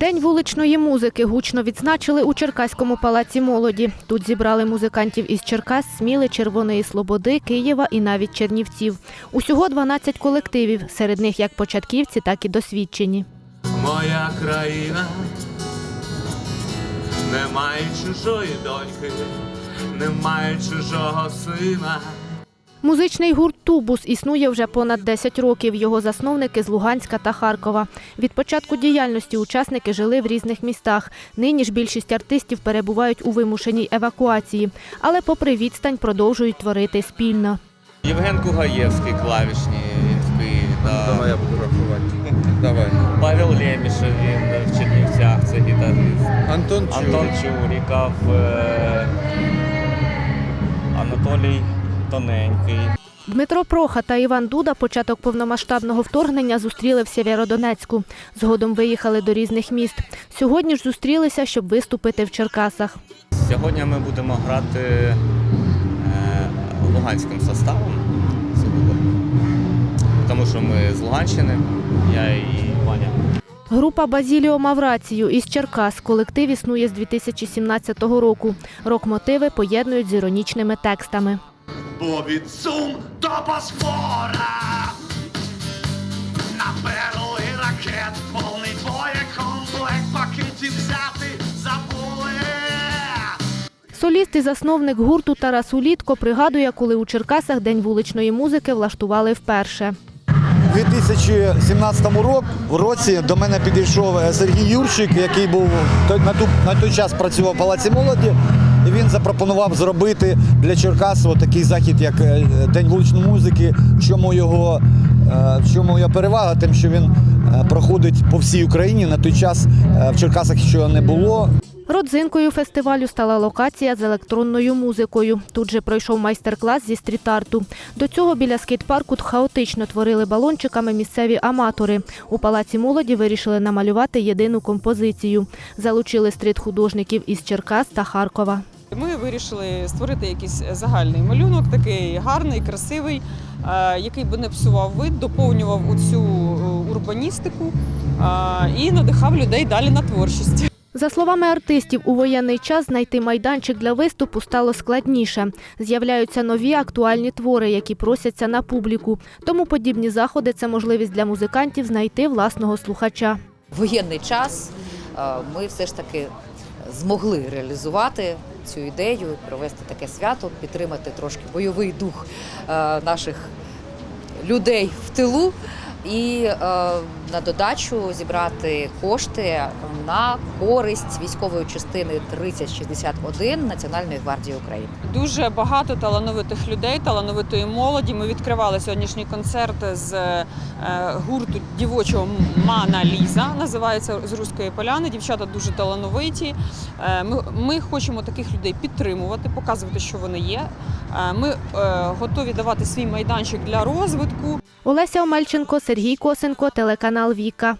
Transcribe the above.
День вуличної музики гучно відзначили у Черкаському палаці молоді. Тут зібрали музикантів із Черкас, Сміли, Червоної Слободи, Києва і навіть Чернівців. Усього 12 колективів, серед них як початківці, так і досвідчені. Моя країна немає чужої доньки, немає чужого сина. Музичний гурт Тубус існує вже понад 10 років. Його засновники з Луганська та Харкова. Від початку діяльності учасники жили в різних містах. Нині ж більшість артистів перебувають у вимушеній евакуації, але попри відстань продовжують творити спільно. Євген Кугаєвський, клавішні в Києві. Та Давай я буду рахувати. Давай. Павел Лемішев, він в Чернівцях, це гітарист. Антон Чурик. Антон Чуріков, е, Анатолій Тоненький. Дмитро Проха та Іван Дуда початок повномасштабного вторгнення зустріли в Сєвєродонецьку. Згодом виїхали до різних міст. Сьогодні ж зустрілися, щоб виступити в Черкасах. Сьогодні ми будемо грати е, луганським составом. Тому що ми з Луганщини, я і Ваня. Група Базіліо Маврацію із Черкас. Колектив існує з 2017 року. Рок-мотиви поєднують з іронічними текстами. Бо від сум до Босфора На перли ракет повний боєкомплект пакетів взяти забули Соліст і засновник гурту Тарас Улітко пригадує, коли у Черкасах День вуличної музики влаштували вперше. У 2017 році до мене підійшов е, Сергій Юрчик, який був на, ту, на той час працював в Палаці молоді. Він запропонував зробити для Черкас такий захід, як е, День вуличної музики. Чому його, е, в чому його перевага? Тим, що він е, проходить по всій Україні. На той час в Черкасах ще не було. Родзинкою фестивалю стала локація з електронною музикою. Тут же пройшов майстер-клас зі стріт-арту. До цього біля скейт-парку хаотично творили балончиками місцеві аматори. У палаці молоді вирішили намалювати єдину композицію. Залучили стріт-художників із Черкас та Харкова. Ми вирішили створити якийсь загальний малюнок, такий гарний, красивий, е, який би не псував вид, доповнював оцю е, урбаністику е, і надихав людей далі на творчість. За словами артистів, у воєнний час знайти майданчик для виступу стало складніше. З'являються нові актуальні твори, які просяться на публіку. Тому подібні заходи це можливість для музикантів знайти власного слухача. воєнний час ми все ж таки змогли реалізувати цю ідею, провести таке свято, підтримати трошки бойовий дух е, наших людей в тилу. І е, на додачу зібрати кошти на користь військової частини 3061 Національної гвардії України. Дуже багато талановитих людей, талановитої молоді. Ми відкривали сьогоднішній концерт з е, гурту дівочого Мана Ліза, називається з руської поляни. Дівчата дуже талановиті. Е, Ми, ми хочемо таких людей підтримувати, показувати, що вони є. Е, Ми е, готові давати свій майданчик для розвитку. Олеся Омельченко, Сергій Косенко, телеканал Віка.